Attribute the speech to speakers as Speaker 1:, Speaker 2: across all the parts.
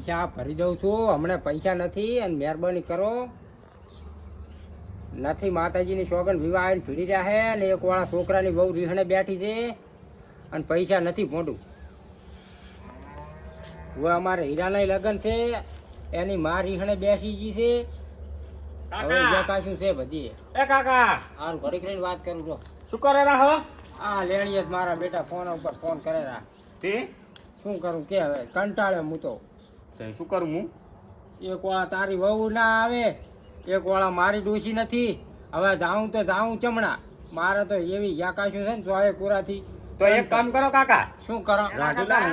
Speaker 1: પૈસા ભરી જાઉં છું. હમણાં પૈસા નથી અને મહેરબાની કરો. નથી માતાજીની સોગન વિવાહ આવીને ભીડી રહ્યા છે અને એક વાળા છોકરાની બહુ રીહણે બેઠી છે અને પૈસા નથી ભોંડું હવે અમારે હીરાના લગ્ન છે. એની માં રીહણે બેસી ગઈ છે. હવે જકાશું છે બધી.
Speaker 2: એ કાકા!
Speaker 1: હારું ઘડીક રહીને વાત કરું તો
Speaker 2: શું કરે રહો
Speaker 1: આ લેણીએ મારા બેટા ફોન ઉપર ફોન કરેલા
Speaker 2: તે?
Speaker 1: શું કરું કે હવે? કંટાળે હું તો.
Speaker 2: તે શું કરું હું?
Speaker 1: એક વાળા તારી વહુ ના આવે એક વાળા મારી ડોસી નથી. હવે જાઉં તો જાઉં ચમણા. મારે તો એવી યાકાશું છે ને ચોએ કુરાથી.
Speaker 2: તો એક કામ કરો કાકા.
Speaker 1: શું કરો?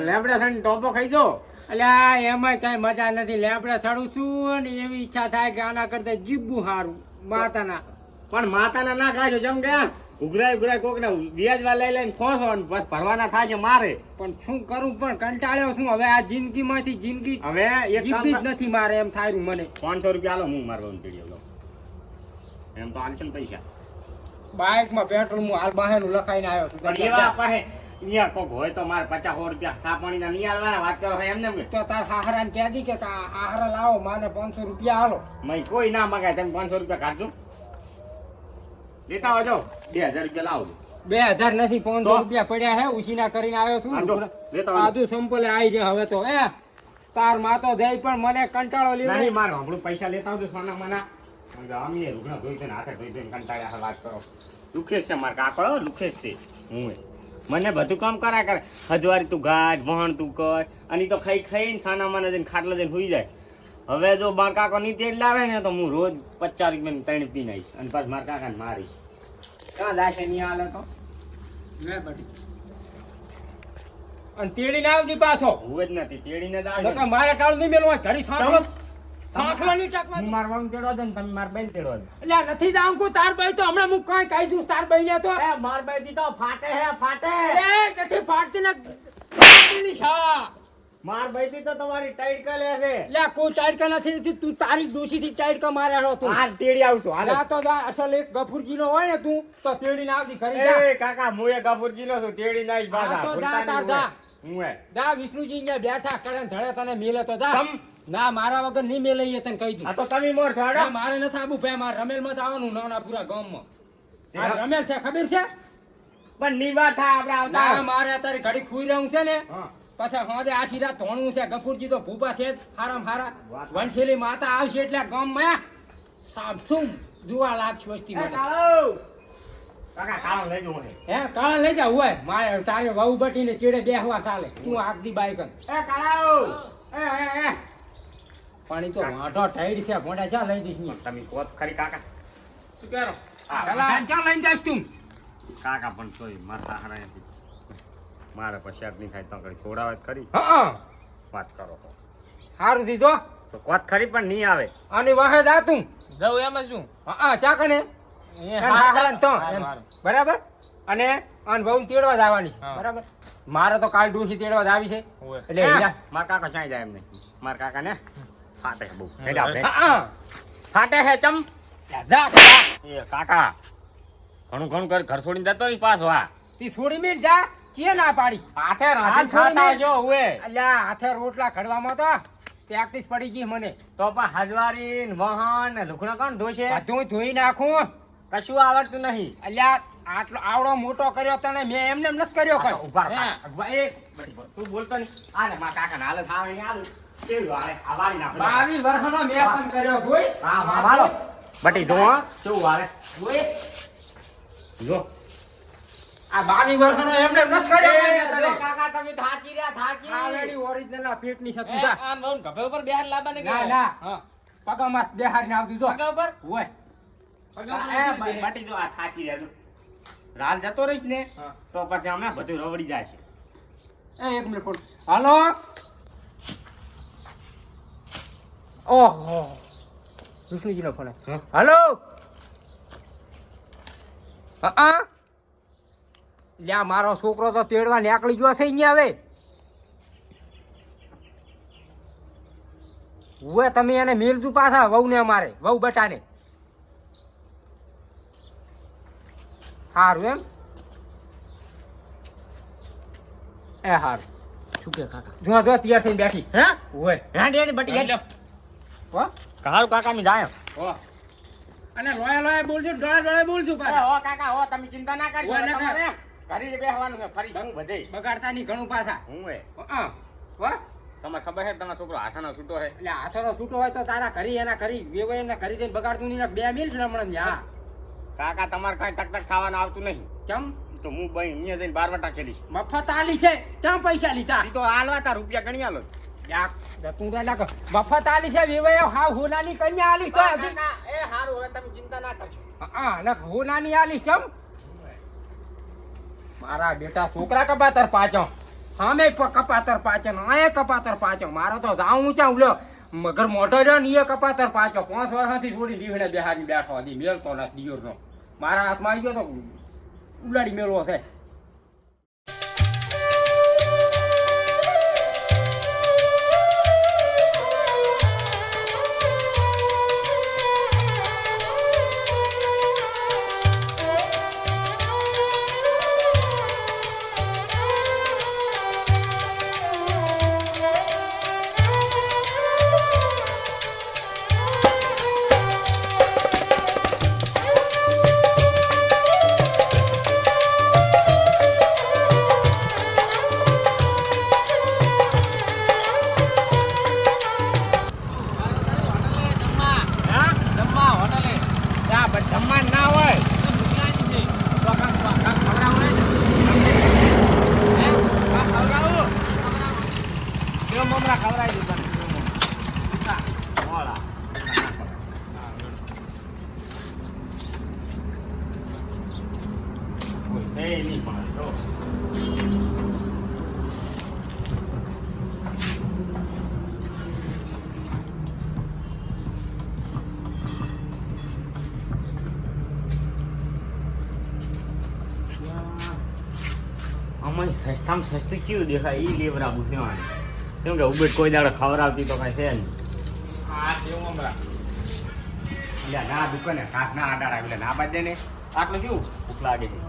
Speaker 1: લેબડા છે ટોપો ખાઈ જો અલ્યા એમાં કઈ મજા નથી. લેબડે ચડું છું ને એવી ઈચ્છા થાય કે આના કરતા જીબવું સારું માતાના.
Speaker 2: પણ માતાના ના ખાજો જમ ગયા ઉઘરાય ઉઘરાય કોક ને વ્યાજવા લઈ લઈને ખોસો ને બસ ભરવાના થાય છે મારે.
Speaker 1: પણ શું કરું પણ કંટાળ્યો છું. હવે આ જિંદગીમાંથી જિંદગી
Speaker 2: હવે એક
Speaker 1: જીવવી જ નથી મારે એમ થાય મને.
Speaker 2: પાંચસો રૂપિયા હાલો હું મારવા પીડી લો એમ તો આલશે ને પૈસા.
Speaker 1: બાઇકમાં પેટ્રોલ હું હાલ બહારનું લખાઈને આવ્યો છું.
Speaker 2: પણ એવા પાસે અહીંયા કોક હોય તો મારે પચાસ રૂપિયા સાપણી પાણીના નહીં આલવાના વાત કરો એમને એમ
Speaker 1: તો તાર હાહરાને કહે દી કે કા- લાવો મારે પાંચસો રૂપિયા હાલો
Speaker 2: મય કોઈ ના મગાય તમે પાંચસો રૂપિયા કાઢજો. લેતા આવજો. બે હજાર રૂપિયા લાવજો
Speaker 1: બે હજાર નથી પાંચસો? રૂપિયા પડ્યા હે ઉછીના કરીને આવ્યો છું.
Speaker 2: આજો,
Speaker 1: સંપલે આવી જાય હવે તો. એ તાર માતો જઈ પણ મને કંટાળો
Speaker 2: લીધો
Speaker 1: નહીં
Speaker 2: મારો હમણું પૈસા લેતા આવજો સોના મના. અમે રૂગણા ધોઈ ધોઈને હાથે ધોઈ ધોઈને કંટાળ્યા વાત કરો. લુખેશ છે મારા કાકળો લુખેશ છે. હું મને બધું કામ કર્યા કરે હજવારી તું ગાજ વહણ તું કર. અને તો ખાઈ ખાઈને સાના માના જઈને ખાટલા જઈને સુઈ જાય. હવે જો મારા કાકો ની તેડ લાવે ને તો હું રોજ પચાસ રૂપિયા ત્રણ પી નાખીશ અને પાછું મારા કાકાને મારીશ. ક્યાં લાશે નહીં હાલે તો
Speaker 1: અને તેડી ના આવતી પાછો.
Speaker 2: હું જ નથી તેડી ને
Speaker 1: નકર મારે કાળ નહીં મેલવા ઘડી સાંકળો સાંકળો નહીં ટાકવા
Speaker 2: હું મારા વાંગ દે ને તમે માર બેન તેડવા દે.
Speaker 1: એટલે નથી જાઉં કુ તાર ભાઈ તો હમણાં હું કઈ કહી દઉં તાર ને તો.
Speaker 2: એ માર બેટી તો ફાટે હે ફાટે.
Speaker 1: એ નથી ફાટતી ને. છે.
Speaker 2: માર ભાઈ તો તમારી ટાઈટ કરે છે.
Speaker 1: લે કોઈ ટાઈટ કા નથી તું તારી દોશી થી ટાઈડકા મારેલો તું.
Speaker 2: આ તેડી આવશું હાલો.
Speaker 1: આ તો અસલ એક ગફુરજી નો હોય ને તું તો તેડીને આવતી કરી જા.
Speaker 2: એ કાકા હું એ ગફુરજી નો છું તેડી
Speaker 1: ના
Speaker 2: પાછા.
Speaker 1: તો જા,
Speaker 2: તાર
Speaker 1: જા,
Speaker 2: હું એ.
Speaker 1: જા વિષ્ણુજી ને બેઠા કરે ને ધડે તને મેલે તો જા. ના મારા વગર નહીં મેલે તને કહી દઉં.
Speaker 2: આ તો તમે મોર છો
Speaker 1: મારે નથી આબુ ભાઈ મારે રમેલમાં આવવાનું નાના પૂરા ગામમાં આ રમેલ છે ખબર છે?
Speaker 2: પણ નિવા થાય આપણે આવતા
Speaker 1: મારે અત્યારે ઘડી ખુઈ રહ્યું છે ને.
Speaker 2: હા.
Speaker 1: પછી હોદે આ સીધા ધોણું છે. ગફુરજી તો ભૂપા છે હારામ હારા. વંઠેલી માતા આવશે એટલે ગામમાં સામસુમ જોવા લાગશે વસ્તી
Speaker 2: કાળો! લઈ જવું
Speaker 1: હે કાળા લઈ જા હોય. મારે તારે વહુ બટીને ચેડે બેહવા ચાલે. તું આગદી બાઈક
Speaker 2: એ કાળો.
Speaker 1: એ એ એ. પાણી તો વાંઢો ટાઈડ છે. ભોંડા ચા લઈ દઈશ
Speaker 2: તમે કોત ખરી કાકા.
Speaker 1: શું કરો? લઈને જાશ તું?
Speaker 2: કાકા પણ તોય મારા મારે પછી આજ થાય તો કરી છોડાવે ખરી.
Speaker 1: હા
Speaker 2: વાત કરો
Speaker 1: સારું દીધો.
Speaker 2: તો કોત ખરી પણ નહીં આવે.
Speaker 1: અને વાહે જા તું
Speaker 3: જવું એમાં શું
Speaker 1: હા. ચા કને? તો બરાબર? અને અને બહુ તેડવા જ આવવાની છે.
Speaker 3: હા.
Speaker 1: બરાબર? મારે તો કાલ ડોસી તેડવા જ આવી છે. એટલે
Speaker 2: મારા કાકા ચાઈ જાય એમને મારા કાકા ને ફાટે બહુ.
Speaker 1: હા, હા.
Speaker 2: ફાટે હે ચમ.
Speaker 1: જા, જા.
Speaker 2: એ કાકા ઘણું ઘણું કર ઘર છોડીને જતો પાછો આ
Speaker 1: તી છોડી મેલ જા. કે ના પાડી?
Speaker 2: હાથે
Speaker 1: હાથ
Speaker 2: ખાતા છો હુએ.
Speaker 1: અલ્યા હાથે રોટલા ઘડવામાં તો પ્રેક્ટિસ પડી ગઈ મને.
Speaker 2: તો પણ હજવારી ને વહન ને લુગડા કોણ ધોશે?
Speaker 1: બધું ધોઈ નાખું.
Speaker 2: કશું આવડતું નહીં.
Speaker 1: અલ્યા આટલો આવડો મોટો કર્યો તને મેં એમને એમ નથી કર્યો
Speaker 2: આ
Speaker 1: કઈ.
Speaker 2: ઊભા. એક તું બોલતો નહીં. આલે મારા કાકા હાલત આવે નહીં આલું કેવું હાલે આ
Speaker 1: બાવીસ વર્ષનો મેં પણ કર્યો ધોઈ
Speaker 2: હા હા હાલો. બટી જો હાલે. જો.
Speaker 1: આ બાવી વર્ષનો એમને એમ નથી કર્યો મેં.
Speaker 2: કાકા તમે થાકી રહ્યા થાકી.
Speaker 1: આ વેડી original આ પેટની ની
Speaker 3: છતું
Speaker 1: જા.
Speaker 3: આ નવું ગભે ઉપર બેહાર લાવવાને?
Speaker 1: ના ના. હા. પગામાં ને આવતી જો.
Speaker 3: પગા ઉપર?
Speaker 1: હોય.
Speaker 3: પગા
Speaker 2: એ? બટી જો આ થાકી રહ્યા જો. રાલ જતો રહીશ ને તો પછી અમે બધું રવડી જાય છે.
Speaker 1: એ એક મિનિટ ફોન. હાલો. ઓહો. વિષ્ણુજીનો ફોન
Speaker 2: હા.
Speaker 1: હાલો. હા. લ્યા મારો છોકરો તો તેડવા નીકળી ગયો છે અહીંયા હવે. હવે તમે એને મેલજુ પાછા વહુ ને અમારે વહુ બટાને. સારું એમ? એ હાર.
Speaker 3: શું કે કાકા?
Speaker 1: જો જો તૈયાર થઈને બેઠી.
Speaker 2: હે?
Speaker 1: ઓય
Speaker 2: હેડી હેડી બટી હેડી
Speaker 1: હો?
Speaker 2: કાળુ કાકા મી જાય.
Speaker 1: હો. અને લોયા લોયા બોલજો ડોળા ડોળા બોલજો પાછા.
Speaker 2: હો કાકા હો તમે ચિંતા ના કરશો.
Speaker 1: હો.
Speaker 2: તમારે ઘરે જ બેહવાનું છે ફરી હું બધે.
Speaker 1: બગાડતા નહીં ઘણું પાછા.
Speaker 2: હું એ.
Speaker 1: હા હો.
Speaker 2: ખબર છે તમારો છોકરો હાથાનો છૂટો છે?
Speaker 1: એટલે હાથોનો છૂટો હોય તો તારા કરી એના કરી વેવો એના કરી દઈને બગાડતું નહીં બે મિલ છે હમણાં હા
Speaker 2: કાકા તમારે કઈ ટક ટક ખાવાનું આવતું નહીં.
Speaker 1: કેમ?
Speaker 2: તો હું ભાઈ અહીંયા જઈને બારવટા ખેલીશ.
Speaker 1: મફત આલી છે ક્યાં પૈસા લીધા?
Speaker 2: ઈ તો હાલવા તા રૂપિયા ગણી આલો.
Speaker 1: યાર, તું નાખ. મફત આલી છે વેવાય હાવ હોનાની કન્યા આલી તો
Speaker 2: એ સારું હવે તમે ચિંતા ના કરશો.
Speaker 1: હા હું હોનાની આલી કેમ? મારા બેટા છોકરા કપાતર પાછો. સામે કપાતર પાછો આય કપાતર પાછો. મારો તો જાઉં ઊંચા ઉલો મગર મોટો રહ્યો ને એ કપાતર પાછો. પાંચ વર્ષથી થોડી લીવડે બેહાડી બેઠો હતી મેલતો નથી દિયોરનો. મારા હાથમાં આવી ગયો તો ઉલાડી મેળવો છે.
Speaker 2: આમાં સસ્તું કેવું દેખાય એ લેવરાવું છે કેમ કે ઉબેટ કોઈ દાડો ખવડાવતી તો કાંઈ છે નહીં એટલે ના દુકાને કાંક ના આડા રાખે એટલે ના બાજે ને આટલું શું ભૂખ લાગે છે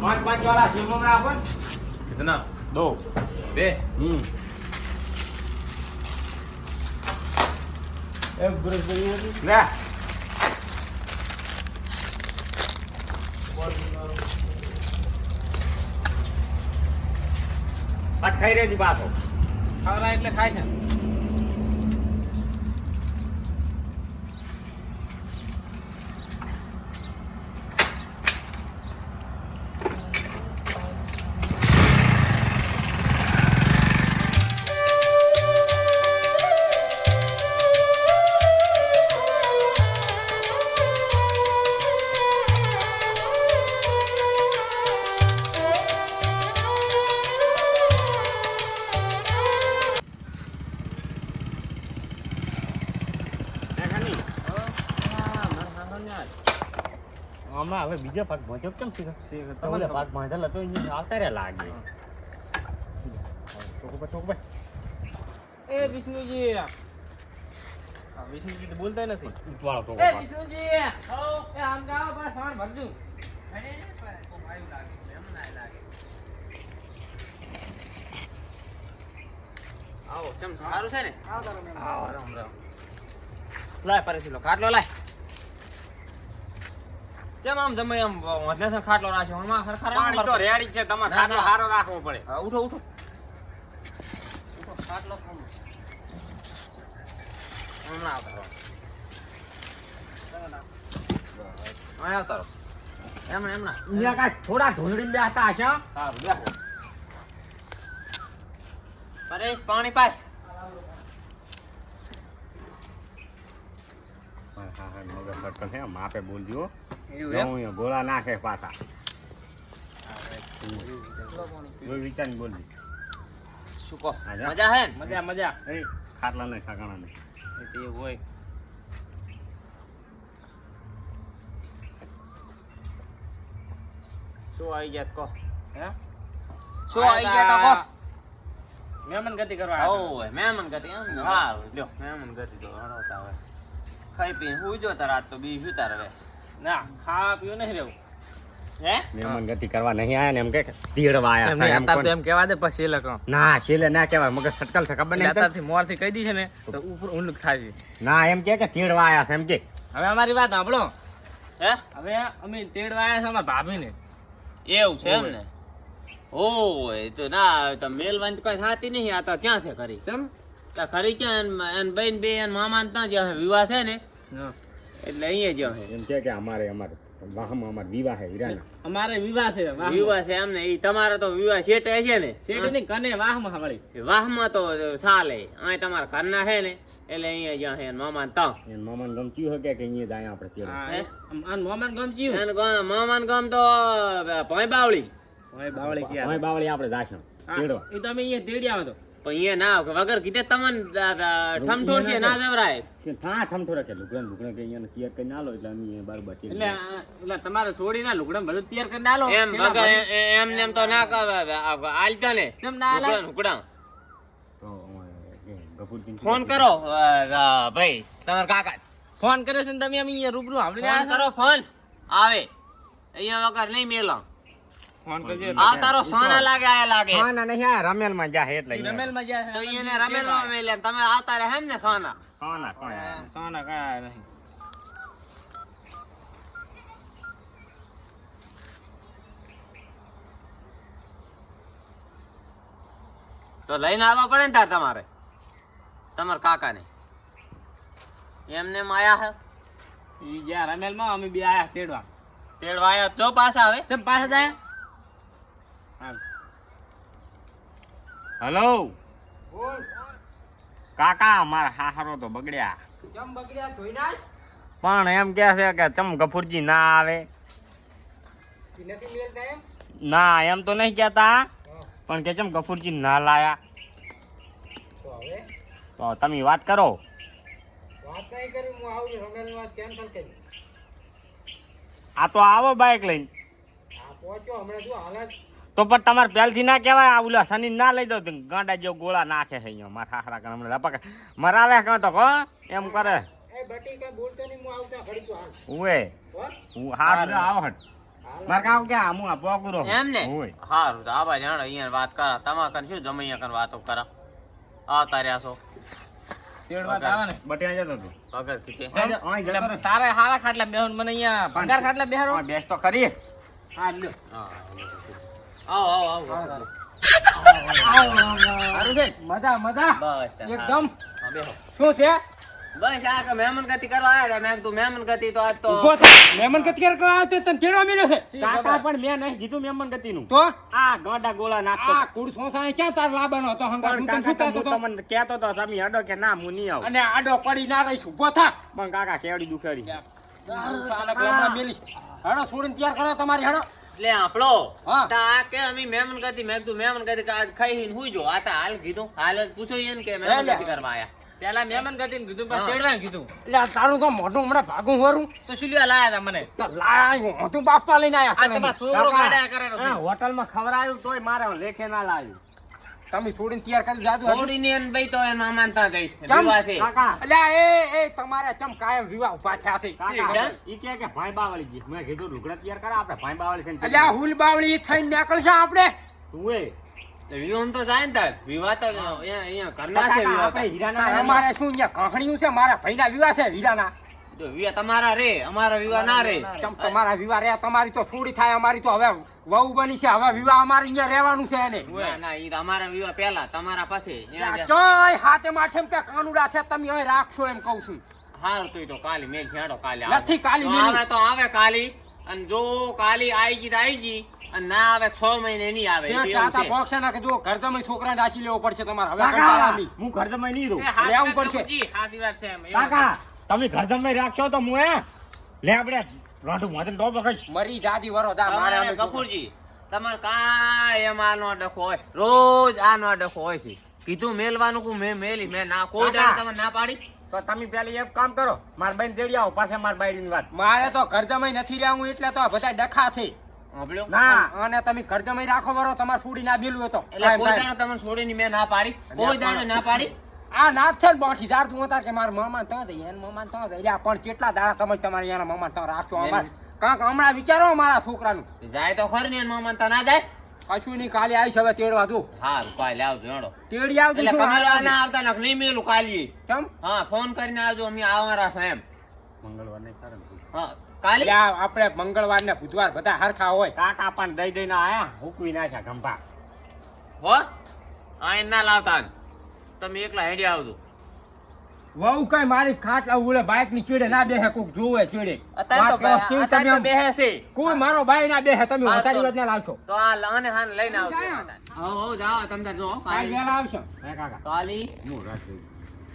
Speaker 2: પાંચ પાંચ વાળા સેવ મમરા આપણ
Speaker 3: કિતના
Speaker 2: દો
Speaker 3: બે
Speaker 2: હમ
Speaker 1: એક બ્રશ ગયું હતું
Speaker 2: લે. પાછ ખાઈ રહેજી પાછો.
Speaker 3: ખાવરા એટલે ખાય છે.
Speaker 2: હવે બીજો ભાગ ભોંચ્યો કેમ છે? તમારે ભાગ બાંધેલો તો એને આવતા લાગે. ચોકભાઈ ચોકુભાઈ
Speaker 3: એ વિષ્ણુજી. વિષ્ણુજી તો બોલતા નથી.
Speaker 2: ઉતવાળો
Speaker 3: એ વિષ્ણુજી. એ આમ ગાવ બસ સાણ ભરજો આવો કેમ સારું છે ને? આવો રામ રામ. લાય પરેશી લો ખાટલો લાય. કેમ આમ તમે એમ વધને ખાટલો રાખ્યો હમણાં સરખા
Speaker 2: પાણી તો રેડી છે તમારે ખાટલો સારો રાખવો પડે.
Speaker 3: હા, ઉઠો ઉઠો. ઉઠો ખાટલો ખામ હમણાં આવતા અહીંયા અહીં એમ એમ ના
Speaker 2: અહીંયા કાંઈ થોડા ધૂંધળી બેસતા હશે હો?
Speaker 3: સારું બેહો. પરેશ પાણી પાય.
Speaker 2: હા, હા, મગર મગજ સરખો છે, માપે બોલજો. હો.
Speaker 3: એવું
Speaker 2: ગોળા નાખે પાછા. કોઈ વિચારીને
Speaker 3: શું કહો? મજા હે
Speaker 1: મજા મજા.
Speaker 2: એ ખાટલા નહીં ઠાકાણા નહીં.
Speaker 3: એ હોય. શું આવી ગયા કહો?
Speaker 1: હે?
Speaker 3: શું આવી ગયા તા કહો?
Speaker 1: મહેમાન ગતિ કરવા
Speaker 3: ઓય મહેમાન ગતિ એમ ને? લ્યો. મહેમાન ગતિ તો હળવતા હોય ખાઈ પી હુઈ જો તાર આજ તો બી શું તાર
Speaker 1: ના ખાવા પીવું નહીં રહેવું.
Speaker 3: હે?
Speaker 2: ગતિ કરવા નહીં આયા ને એમ કે તેડવા આયા છે, એમ
Speaker 1: તો એમ કહેવા દે પછી લખો
Speaker 2: ના શીલે ના કહેવાય મગજ સટકલ છે ખબર નહીં?
Speaker 1: અત્યારથી મોરથી કહી દીશે ને તો ઉપર ઊંડું થાય છે.
Speaker 2: ના એમ કે કે તેડવા આયા છે એમ કે.
Speaker 1: હવે અમારી વાત સાંભળો.
Speaker 3: હે?
Speaker 1: હવે અમે તેડવા આવ્યા છે અમારા ભાભીને.
Speaker 3: એવું છે એમ ને? ઓય તો ના તો મેલવાની કઈ થાતી નહીં આ તો ક્યાં છે ખરી?
Speaker 1: કેમ?
Speaker 3: તો ખરી ક્યાં એન- બે એન મામા ત્યાં જે વિવાહ છે ને. એટલે અહીંયા જ્યાં છે
Speaker 2: એમ કે કે અમારે અમારે વાહમાં અમારે વિવાહ છે હીરાના.
Speaker 1: અમારે વિવાહ છે
Speaker 3: વિવાહ છે એમને એ ઈ તમારે તો વિવાહ શેઠ છે ને?
Speaker 1: શેઠની કને વાહમાં સાંભળી
Speaker 3: વાહમાં તો ચાલે અહીં તમારા ઘરના છે ને એટલે અહીંયા જ્યાં છે મામાન મામા ને ત્યાં
Speaker 2: એને મામાને ગમતું હકે કે અહીંયા જાય આપણે ત્યાં
Speaker 1: હા, આમ મોહમ્મદ ગમચી
Speaker 3: એન ગામ- મામા તો ભોંય બાવળી.
Speaker 1: ભાઈ બાવળી
Speaker 2: હવે
Speaker 1: ક્યાં?
Speaker 2: બાવળી આપણે જાશું. તેડવા.
Speaker 1: એ તમે અહીંયા તેડી આવો તો.
Speaker 3: પણ ના વગર કીધે તમને ઠમઠોર છે ના જવરાય
Speaker 2: લુગડા ને કે અહીંયા તૈયાર કરીને આલો એટલે અમે બાર બચી
Speaker 1: એટલે એટલે તમારે છોડીને લુગડા બધું તૈયાર કરીને આલો.
Speaker 3: એમ વગર એમ ને એમ તો ના. આ આલતા ને.
Speaker 1: કેમ ના આલે?
Speaker 3: લુગડા લુગડા.
Speaker 2: તો અમારે એ ગફુરજીને
Speaker 3: ફોન કરો ભાઈ તમારા કાકા.
Speaker 1: ફોન કર્યો છે ને તમે અમે અહીંયા રૂબરૂ આપણે
Speaker 3: ફોન કરો ફોન. આવે. અહીંયા વગર નહીં મેલો.
Speaker 1: ફોન કરજો
Speaker 3: આ તારો સોના લાગે આયા લાગે.
Speaker 2: હા નહીં આ રમેલમાં જા એટલે અહીંયા.
Speaker 1: રમેલમાં જ્યાં
Speaker 3: તો અહીંયા રમેલમાં મેલે તમે આવતા રહે ને સોના?
Speaker 2: હા ના
Speaker 1: સોના કાંઈ નહીં.
Speaker 3: તો લઈને આવવા પડે ને તાર તમારે? તમારા કાકાને. એમને એમ આયા હે?
Speaker 1: ઈ રમેલ રમેલમાં અમે બે આયા તેડવા.
Speaker 3: તેડવા આયા તો પાછા આવે?
Speaker 1: તેમ પાછા જાય? હાલ.
Speaker 2: બોલ. કાકા મારા હાહરો તો બગડ્યા.
Speaker 1: ચમ બગડ્યા? ધોઈ નાશ
Speaker 2: પણ એમ કે છે કે ચમ ગફુરજી ના આવે. ના એમ? તો નહીં કહેતા. પણ કે ચમ ગફુરજી ના લાયા.
Speaker 1: તો
Speaker 2: તમે વાત કરો.
Speaker 1: વાત નહીં કરી હું આવું રમેલની વાત કેન્સલ કરી.
Speaker 2: આ તો આવો બાઇક લઈને.
Speaker 1: આ પહોંચ્યો હમણાં જો હાલત
Speaker 2: તો પણ તમારે પહેલથી ના કહેવાય આ ઓલા શનિ ના લઈ દો તો ગાંડા જેવો ગોળા નાખે છે અહીંયા. મારા હારા કરે હમણાં લપક. મરાવે કાં તો કો એમ કરે.
Speaker 1: હું
Speaker 2: ઉવે
Speaker 1: હું?
Speaker 2: હાથ આવો હટ મારે કામ કે આમ આ પોકરો
Speaker 3: એમ ને? સારું તો આવા જાણ અહીંયા વાત કરા. તમારે કર શું જમૈયા કર વાતો કરા? આ તાર્યા છો.
Speaker 1: તારે હારા ખાટલા બેહન મને અહીંયા ભંગાર ખાટલા બેહારો
Speaker 2: હા, બેસ તો કરીએ
Speaker 1: હા.
Speaker 3: આવો આવો આવો
Speaker 1: આવો.
Speaker 3: સારું છે? ને?
Speaker 1: મજા. મજા એકદમ. શું છે?
Speaker 3: બસ આ કે મહેમાન ગતિ કરવા આવ્યા મેં કીધું મહેમાન ગતિ તો આજ તો
Speaker 1: મહેમાન કતિયાર કરવા આવ્યો તો તને તેડવા મળ્યો છે?
Speaker 2: કાકા પણ મેં નહીં કીધું મેમન ગતિનું
Speaker 1: તો?
Speaker 2: આ ગાંડા ગોળા નાખતો
Speaker 1: આ કુડ સોસાને ક્યાં તાર લાબાનો હતો હંગાત? હું તને શું કહેતો
Speaker 2: તો? તમને કહેતો તો કે ના હું નહીં આવું.
Speaker 1: અને આડો પડી ના રહીશ ઊભો થા.
Speaker 2: પણ કાકા કેવડી દુખેડી.
Speaker 1: હેડો છોડીને તૈયાર કરો તમારી હેડો.
Speaker 3: લે આપણો તા આ કે અમે મહેમાન કદી મેં કીધું મહેમાન કદી આજ ખાઈ હું જો. આ તા હાલ કીધું. હાલ પૂછો એને કે મહેમાન કદી કરવા આયા.
Speaker 1: પેલા મહેમાન ગતિને કીધું
Speaker 3: હા.
Speaker 1: પછી તેડવાને કીધું. એટલે આ તારું તો મોઢું હમણાં ભાગું હોરું. તો શું લ્યા લાયા તા મને? તો લાયા હું તું બાપા લઈને આયા.
Speaker 2: તમારા છોકરો
Speaker 1: કાકા,
Speaker 2: ગાડ્યા કરેલો હોટલમાં ખવડાવ્યું તોય મારે લેખે ના લાવ્યું.
Speaker 1: તમે છોડીને તૈયાર કરી જાદુ છોડીને
Speaker 3: થોડીને ભાઈ તો એને માનતા જઈશ? વિવાહ છે.
Speaker 2: કાકા.
Speaker 1: એટલે એ એ તમારે ચમ કાયમ વિવાહ ઊભા થયા છે.
Speaker 2: કાકા ઈ કે કે ભાઈ બાવળી જી મેં કીધું લુગડા તૈયાર કરા આપણે. ભાઈ બાવળી છે
Speaker 1: આ હુલ બાવળી થઈને નીકળશે આપણે.
Speaker 2: તું એ.
Speaker 3: તો વિવાહ તો જાય ને તાર. વિવાહ તો અહીંયા કરના છે વિવાહ
Speaker 2: આપણે હીરાના
Speaker 1: અમારે શું અહીંયા કાંકણીયું છે? મારા ભાઈના વિવાહ છે વીરાના
Speaker 3: જો વિવાહ તમારા રે અમારા વિવાહ ના રે.
Speaker 1: તમારા વિવાહ રહ્યા તમારી તો છોડી થાય અમારી તો હવે વહુ બની છે હવે વિવાહ અમારે અહીંયા રહેવાનું છે એને.
Speaker 3: ના ના ઈ અમારા વિવાહ પહેલા તમારા પાસે.
Speaker 1: ચોય હાથે માથે એમ કે કાનુડા છે તમે અહીં રાખશો એમ કહું છું.
Speaker 3: હારું તો તો કાલી મેલ છેડો કાલે આવે.
Speaker 1: નથી કાલી
Speaker 3: જો તો આવે કાલી. અને જો કાલી આઈ ગઈ તો આઈ ગઈ. અને ના આવે છ મહિને નહીં આવે. છે.
Speaker 1: બોક્સ છે કે જો ઘર જમાઈ છોકરા રાખી લેવો પડશે તમારે. હવે
Speaker 2: હું ઘર જમાઈ નહીં રહું.
Speaker 1: લેવું પડશે.
Speaker 2: કાકા તમે ઘર જમાઈ રાખશો તો હું એ લે આપણે રોટું મોઢે તો કહીશ
Speaker 1: મરી જાદી વરો દા મારે.
Speaker 3: કપૂરજી તમારે કાયમ આનો ડખો હોય. રોજ આનો ડખો હોય છે. કીધું મેલવાનું કું મેં મેલી મે ના કોઈ. દાડે તમે ના પાડી?
Speaker 2: તો તમે પેલી એક કામ કરો મારા બેન તેડી આવો પાસે મારા બાયડીની વાત.
Speaker 1: મારે તો ઘર જમાઈ નથી રહેવું એટલે તો આ બધા ડખા છે.
Speaker 2: ના.
Speaker 1: અને તમે ઘર જમાઈ રાખો વરો તમારે છોડી ના બેલું હતો
Speaker 3: એટલે કોઈ દાડે તમને છોડીને મેં ના પાડી? કોઈ દાડે ના પાડી?
Speaker 1: આ નાથ છે ને બાઠી જાર તું હતા કે મારા મામા ત્યાં જઈએ એને મામા ત્યાં જઈએ રહ્યા પણ કેટલા દાડા તમે તમારે એના મામા ત્યાં રાખશો અમારે. કાંક હમણાં વિચારો મારા છોકરાનું.
Speaker 3: જાય તો ખરી ને એના મામા તો ના જાય?
Speaker 1: કશું નહીં કાલે આવીશ હવે તેડવા તું.
Speaker 3: હા કાલે આવજો હેડો.
Speaker 1: તેડી આવજો
Speaker 3: એટલે કમાલવા ના આવતા ને નહીં મેલું કાલી
Speaker 1: કેમ
Speaker 3: હા ફોન કરીને આવજો અમે આવવાના છે એમ.
Speaker 2: મંગળવાર નહીં કારણ ને
Speaker 3: હા કાલે?
Speaker 1: લ્યા, આપણે મંગળવાર ને બુધવાર બધા હરખા હોય.
Speaker 2: કાકા પણ દઈ દઈને આયા હુકવી નાખ્યા ગંભા.
Speaker 3: હો? આ એને ના લાવતા ને. તમે એકલા હેડી આવજો.
Speaker 1: વહુ કઈ મારી ખાટ ઉડે બાઇકની ચીડે ના બેહે કોક જોવે ચીડે.
Speaker 3: અત્યારે તો બેહે છે.
Speaker 1: કોઈ મારો ભાઈ ના બેહે તમે વધારી વાત ના લાવશો.
Speaker 3: તો આ લાને હાન લઈને આવજો. હો હો. જાઓ તમે તાર જો
Speaker 1: કાલ વેલા આવશો.
Speaker 2: હે કાકા.
Speaker 3: કાલી
Speaker 2: હું રાખી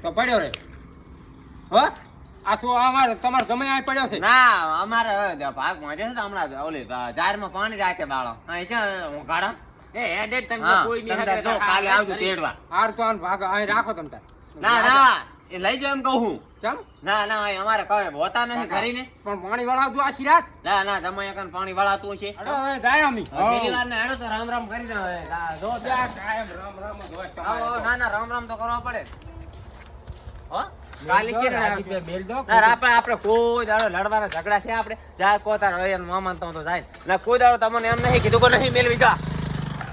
Speaker 1: તો પડ્યો રે. હો? આ તો અમારે તમારે ગમે આ પડ્યો છે.
Speaker 3: ના અમારે ભાગમાં છે ને હમણાં ઓલી જારમાં પાણી રાખે બાળો. અહીં છે ગાડા
Speaker 2: એ હેડે કોઈ નહીં
Speaker 3: તાર જો કાલે આવજો તેડવા.
Speaker 1: હાર તો ભાગ અહીં રાખો તમે તાર.
Speaker 3: ના ના એ લઈ જાવ એમ કહું
Speaker 1: ચમ
Speaker 3: ના ના અહીં અમારે કહે હોતા નથી ઘરી
Speaker 1: પણ પાણી વળાવજો આ શિરાત?
Speaker 3: ના ના તમે એકન પાણી વળાતું છે.
Speaker 1: અરે હવે જાય અમી.
Speaker 3: પેલી વાર ને હેડો તો રામ રામ કરી દો હવે. જો
Speaker 1: જા, કાયમ રામ રામ જ હોય
Speaker 3: આવો, ના ના રામ રામ તો કરવા પડે. હો? કાલે. ના, આપણે કોઈ દાડો લડવાના ઝઘડા છે આપણે. જા કોતાર હોય મામા તો તો જાય. ના કોઈ દાડો તમને એમ નહીં કીધું કે નહીં મેળવી જા.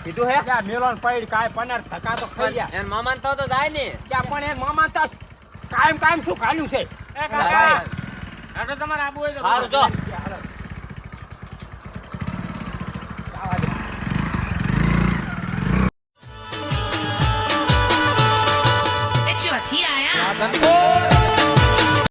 Speaker 3: કીધું હે?
Speaker 1: ત્યાં મેલોન પૈડ કાય પનાર ધકા તો ખાઈ ગયા
Speaker 3: એન મામાન તો તો જાય ને.
Speaker 1: ત્યાં પણ એ મામાન તો કાયમ કાયમ શું ખાલ્યું છે? એ કાકા.
Speaker 2: હેડો તમારે આબુ હોય તો
Speaker 3: હારું જો.
Speaker 4: આયા